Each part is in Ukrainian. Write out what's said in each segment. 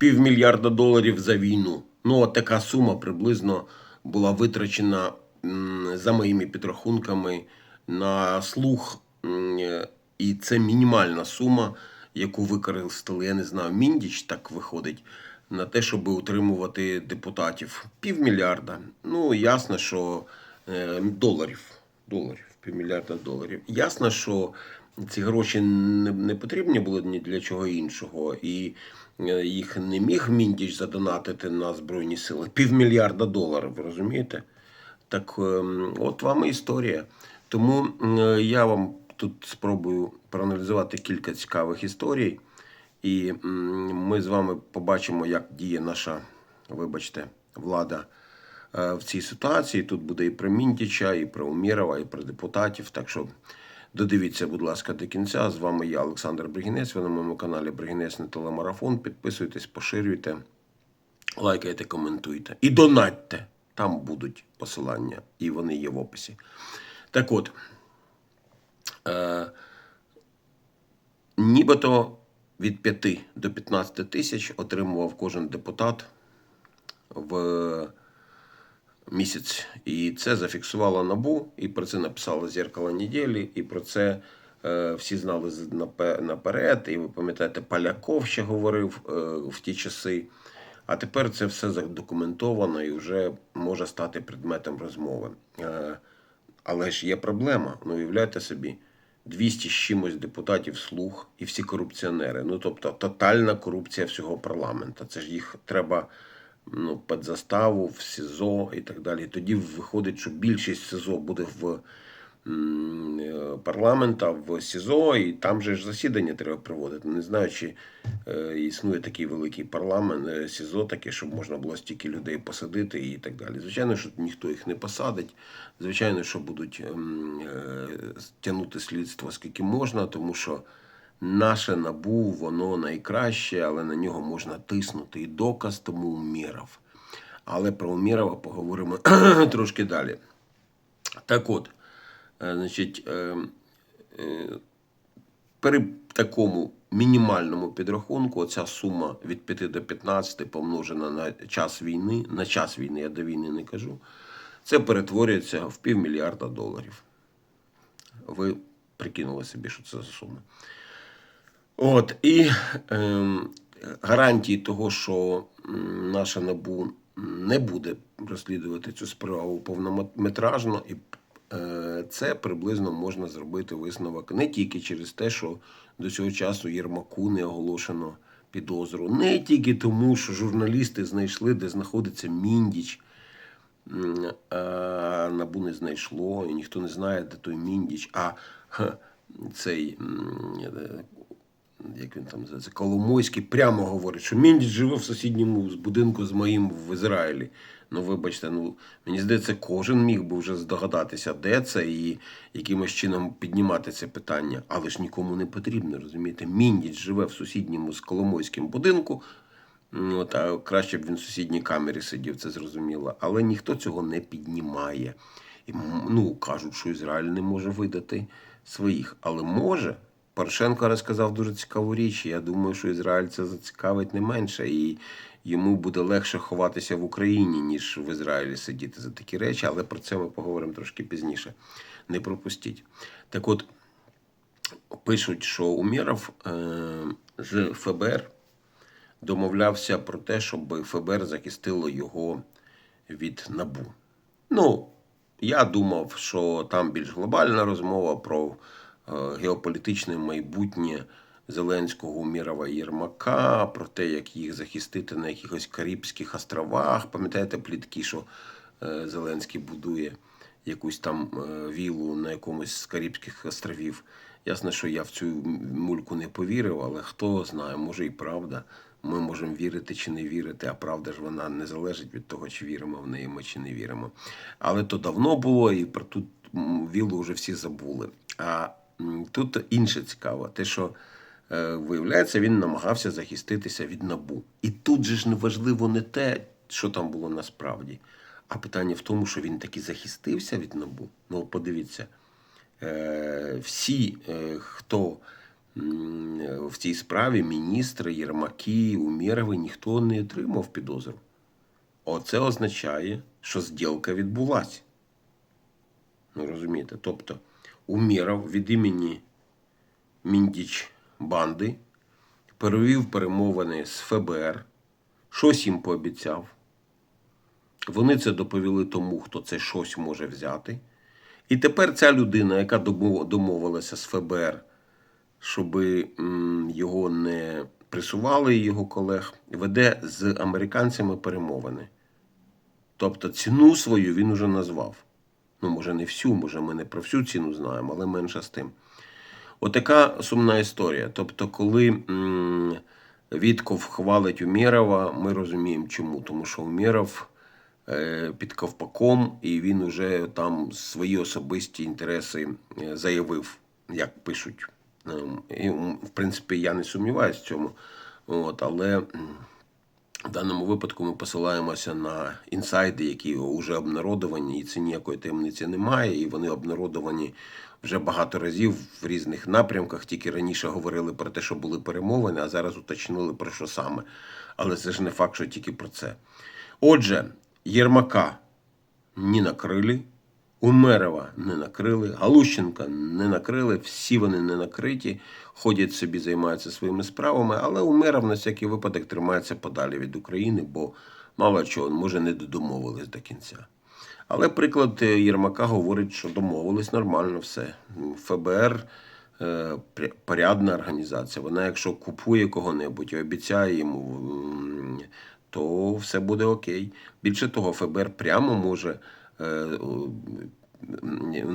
півмільярда доларів за війну. Ну, от така сума приблизно була витрачена за моїми підрахунками на слух. І це мінімальна сума, яку використали, я не знаю, Міндіч так виходить, на те, щоб утримувати депутатів. Півмільярда. Ну, ясно, що е, доларів. Доларів, півмільярда доларів. Ясно, що ці гроші не, потрібні були ні для чого іншого. І е, їх не міг Міндіч задонатити на Збройні Сили. Півмільярда доларів, розумієте? Так ем, от вам і історія. Тому е, я вам тут спробую проаналізувати кілька цікавих історій. І ми з вами побачимо, як діє наша, вибачте, влада е, в цій ситуації. Тут буде і про Міндіча, і про Умєрова, і про депутатів. Так що додивіться, будь ласка, до кінця. З вами я, Олександр Бригінець. Ви на моєму каналі Бригінець на телемарафон. Підписуйтесь, поширюйте, лайкайте, коментуйте. І донатьте. Там будуть посилання, і вони є в описі. Так от. Е, Нібито від 5 до 15 тисяч отримував кожен депутат в місяць. І це зафіксувало набу, і про це написало зеркало неділі, і про це е, всі знали наперед. І ви пам'ятаєте, Поляков ще говорив е, в ті часи. А тепер це все задокументовано і вже може стати предметом розмови. Е, але ж є проблема. Ну, уявляйте собі, 200 з чимось депутатів слуг і всі корупціонери. Ну, тобто, тотальна корупція всього парламенту. Це ж їх треба ну, під заставу, в СІЗО і так далі. Тоді виходить, що більшість СІЗО буде в е, парламента в СІЗО, і там же ж засідання треба проводити. Не знаю, чи е, існує такий великий парламент, е, СІЗО таке, щоб можна було стільки людей посадити і так далі. Звичайно, що ніхто їх не посадить. Звичайно, що будуть тягнути слідство скільки можна, тому що наше набу, воно найкраще, але на нього можна тиснути. І доказ тому Уміров. Але про Умірова поговоримо трошки далі. Так от, е, значить, е, е, при такому мінімальному підрахунку, оця сума від 5 до 15 помножена на час війни, на час війни, я до війни не кажу, це перетворюється в півмільярда доларів. Ви прикинули собі, що це за сума. От, і ем, гарантії того, що наша НАБУ не буде розслідувати цю справу повнометражно, і е, це приблизно можна зробити висновок не тільки через те, що до цього часу Єрмаку не оголошено підозру, не тільки тому, що журналісти знайшли, де знаходиться Міндіч. А Набу не знайшло, і ніхто не знає, де той Міндіч. А цей, е, як він там називається, Коломойський прямо говорить, що Міндіч живе в сусідньому будинку з моїм в Ізраїлі. Ну, вибачте, ну мені здається, кожен міг би вже здогадатися, де це, і якимось чином піднімати це питання. Але ж нікому не потрібно, розумієте? Міндіч живе в сусідньому з Коломойським будинку. Ну, От, а краще б він в сусідній камері сидів, це зрозуміло. Але ніхто цього не піднімає. І, ну, кажуть, що Ізраїль не може видати своїх. Але може. Порошенко розказав дуже цікаву річ. Я думаю, що Ізраїль це зацікавить не менше. І йому буде легше ховатися в Україні, ніж в Ізраїлі сидіти за такі речі. Але про це ми поговоримо трошки пізніше. Не пропустіть. Так от, пишуть, що Умєров е, з ФБР домовлявся про те, щоб ФБР захистило його від набу. Ну, я думав, що там більш глобальна розмова про геополітичне майбутнє Зеленського, Умірова і Єрмака, про те, як їх захистити на якихось Карибських островах. Пам'ятаєте плітки, що е, Зеленський будує якусь там е, вілу на якомусь з Карибських островів. Ясно, що я в цю мульку не повірив, але хто знає, може і правда. Ми можемо вірити чи не вірити, а правда ж вона не залежить від того, чи віримо в неї ми чи не віримо. Але то давно було, і про ту м, віллу вже всі забули. А тут інше цікаво, те, що е, виявляється, він намагався захиститися від набу. І тут же ж не важливо не те, що там було насправді, а питання в тому, що він таки захистився від набу. Ну, подивіться, е, всі, е, хто в цій справі міністри, Єрмаки, Умєрови ніхто не отримав підозру. Оце означає, що зділка відбулася. Ну, розумієте? Тобто, Умєров від імені Міндіч банди перевів перемовини з ФБР, щось їм пообіцяв. Вони це доповіли тому, хто це щось може взяти. І тепер ця людина, яка домовилася з ФБР, щоб його не присували його колег, веде з американцями перемовини. Тобто ціну свою він уже назвав. Ну, може, не всю, може, ми не про всю ціну знаємо, але менше з тим. Отака сумна історія. Тобто, коли м, Вітков хвалить Умєрова, ми розуміємо чому. Тому що Умєров е, під ковпаком, і він уже там свої особисті інтереси е, заявив, як пишуть. Ем, І, в принципі, я не сумніваюся в цьому. От, але в даному випадку ми посилаємося на інсайди, які вже обнародовані, і це ніякої таємниці немає. І вони обнародовані вже багато разів в різних напрямках. Тільки раніше говорили про те, що були перемовини, а зараз уточнили про що саме. Але це ж не факт, що тільки про це. Отже, Єрмака не накрили, Умерова не накрили, Галущенка не накрили, всі вони не накриті, ходять собі, займаються своїми справами, але Умеров на всякий випадок тримається подалі від України, бо мало чого, може, не додомовились до кінця. Але приклад е, Єрмака говорить, що домовились нормально все. ФБР е, порядна організація. Вона, якщо купує кого-небудь і обіцяє йому, то все буде окей. Більше того, ФБР прямо може. Е, у-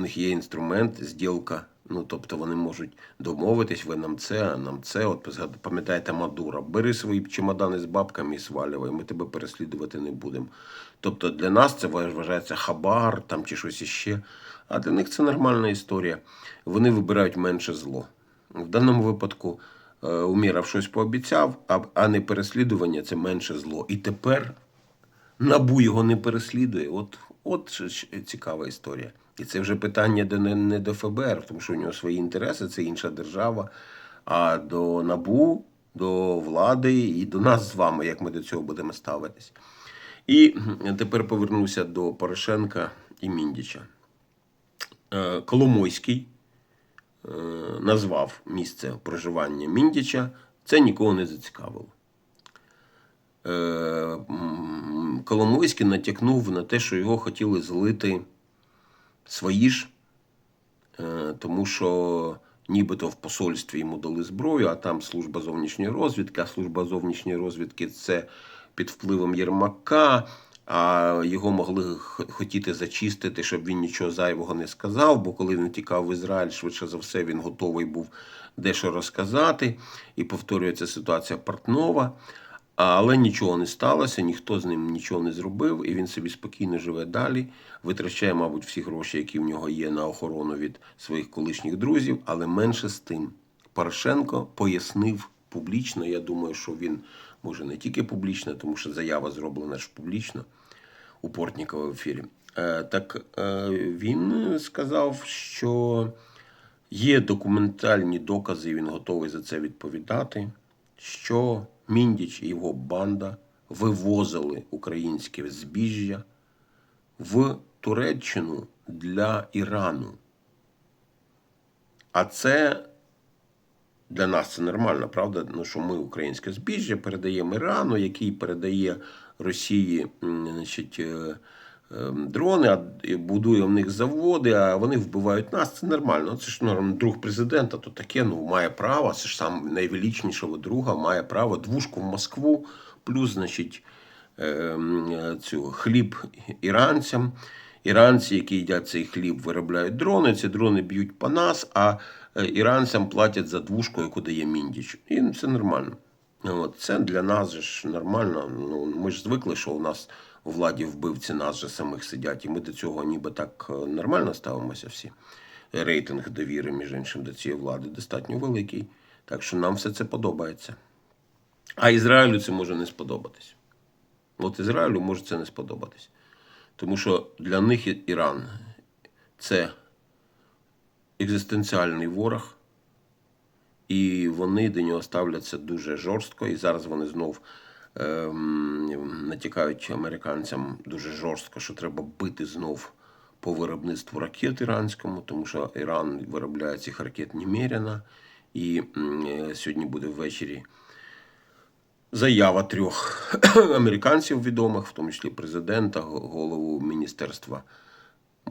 них є інструмент, зділка. Ну, тобто вони можуть домовитись, ви нам це, а нам це. От пам'ятаєте Мадура, бери свої чемодани з бабками і свалювай, ми тебе переслідувати не будемо. Тобто для нас це вважається хабар там чи щось іще. А для них це нормальна історія. Вони вибирають менше зло. В даному випадку е, Уміров щось пообіцяв, а не переслідування це менше зло. І тепер Набу його не переслідує. От, от ж- цікава історія. І це вже питання до, не, не до ФБР, тому що у нього свої інтереси, це інша держава. А до Набу, до влади і до нас з вами, як ми до цього будемо ставитись. І тепер повернуся до Порошенка і Міндіча. Е, Коломойський е, назвав місце проживання Міндіча. Це нікого не зацікавило. Е, Коломойський натякнув на те, що його хотіли злити свої ж, е, тому що нібито в посольстві йому дали зброю, а там служба зовнішньої розвідки, а служба зовнішньої розвідки це під впливом Єрмака, а його могли хотіти зачистити, щоб він нічого зайвого не сказав, бо коли він тікав в Ізраїль, швидше за все, він готовий був дещо розказати. І повторюється ситуація Портнова. Але нічого не сталося, ніхто з ним нічого не зробив, і він собі спокійно живе далі, витрачає, мабуть, всі гроші, які в нього є на охорону від своїх колишніх друзів, але менше з тим. Порошенко пояснив публічно. Я думаю, що він може не тільки публічно, тому що заява зроблена ж публічно у Портнікова в ефірі. Е, Так е, він сказав, що є документальні докази, і він готовий за це відповідати, що Міндіч і його банда вивозили українське збіжжя в Туреччину для Ірану. А це для нас це нормально, правда? Ну, що ми українське збіжжя передаємо Ірану, який передає Росії значить, е, дрони, а будує в них заводи, а вони вбивають нас. Це нормально. Це ж ну, друг президента, то таке ну, має право. Це ж сам найвеличнішого друга має право двушку в Москву, плюс, значить, е, цю хліб іранцям. Іранці, які їдять цей хліб, виробляють дрони. Ці дрони б'ють по нас, а е, іранцям платять за двушку, яку дає міндіч. І це нормально. Це для нас ж нормально. Ну, ми ж звикли, що у нас у владі вбивці нас же самих сидять, і ми до цього ніби так е, нормально ставимося всі. Рейтинг довіри, між іншим, до цієї влади достатньо великий. Так що нам все це подобається. А Ізраїлю це може не сподобатись. От Ізраїлю може це не сподобатись. Тому що для них Іран це екзистенціальний ворог, і вони до нього ставляться дуже жорстко. І зараз вони знов натякають американцям дуже жорстко, що треба бити знов по виробництву ракет іранському, тому що Іран виробляє цих ракет немерено. І е, сьогодні буде ввечері заява трьох американців відомих, в тому числі президента, голову міністерства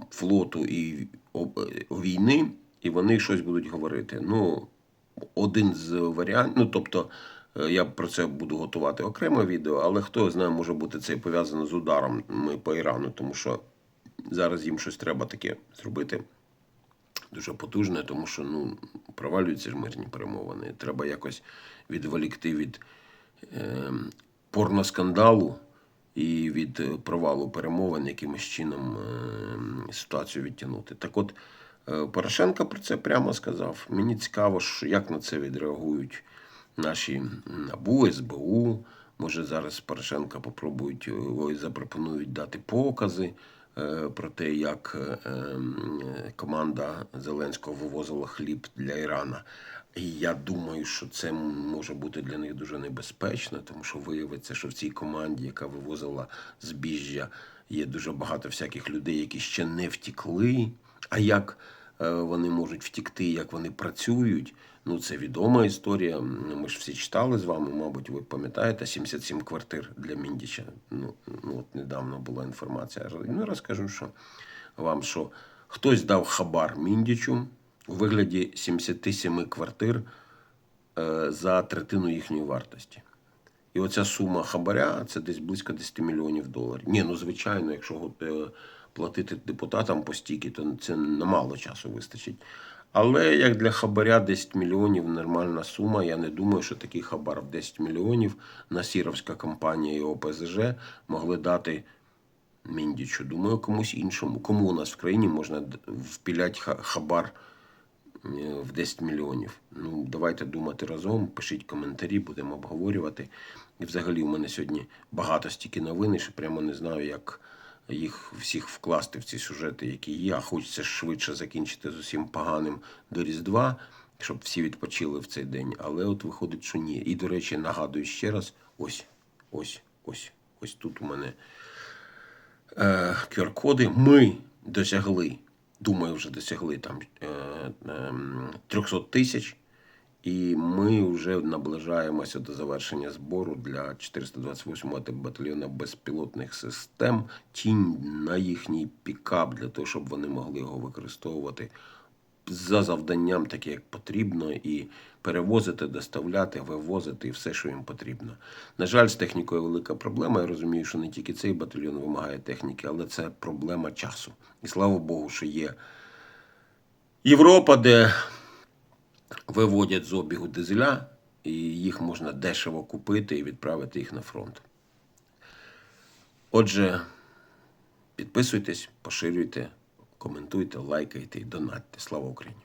флоту і е, війни, і вони щось будуть говорити. Ну, один з варіантів, ну тобто. Е, Я про це буду готувати окреме відео, але хто знає, може бути це пов'язано з ударом по Ірану, тому що зараз їм щось треба таке зробити дуже потужне, тому що ну, провалюються ж мирні перемовини. Треба якось відволікти від е, порноскандалу і від е, провалу перемовин, якимось чином е, ситуацію відтягнути. Так от, е, Порошенко про це прямо сказав. Мені цікаво, що, як на це відреагують наші НАБУ, СБУ. Може, зараз Порошенка попробують е, ой, запропонують дати покази е, про те, як е, ем, команда Зеленського вивозила хліб для Ірана. І я думаю, що це може бути для них дуже небезпечно, тому що виявиться, що в цій команді, яка вивозила збіжжя, є дуже багато всяких людей, які ще не втікли. А як вони можуть втікти, як вони працюють? Ну, це відома історія. Ми ж всі читали з вами, мабуть, ви пам'ятаєте 77 квартир для Міндіча. Ну, ну от недавно була інформація. Ну, розкажу, що вам, що хтось дав хабар Міндічу у вигляді 77 квартир е, за третину їхньої вартості. І оця сума хабаря це десь близько 10 мільйонів доларів. Ні, ну звичайно, якщо е, платити депутатам по стільки, то це на мало часу вистачить. Але як для хабаря 10 мільйонів нормальна сума. Я не думаю, що такий хабар в 10 мільйонів Насіровська компанія і ОПЗЖ могли дати Міндічу. Думаю, комусь іншому. Кому у нас в країні можна впіляти хабар е, в 10 мільйонів. Ну, давайте думати разом, пишіть коментарі, будемо обговорювати. І взагалі у мене сьогодні багато стільки новин, що прямо не знаю, як їх всіх вкласти в ці сюжети, які є. А хочеться швидше закінчити з усім поганим до Різдва, щоб всі відпочили в цей день. Але от виходить, що ні. І, до речі, нагадую ще раз: ось, ось, ось, ось тут у мене е, QR-коди. Ми досягли, думаю, вже досягли там е, е, 300 тисяч. І ми вже наближаємося до завершення збору для 428-го батальйону безпілотних систем. Тінь на їхній пікап для того, щоб вони могли його використовувати за завданням, таке як потрібно, і перевозити, доставляти, вивозити і все, що їм потрібно. На жаль, з технікою велика проблема. Я розумію, що не тільки цей батальйон вимагає техніки, але це проблема часу. І слава Богу, що є Європа, де виводять з обігу дизеля, і їх можна дешево купити і відправити їх на фронт. Отже, підписуйтесь, поширюйте, коментуйте, лайкайте і донатьте. Слава Україні!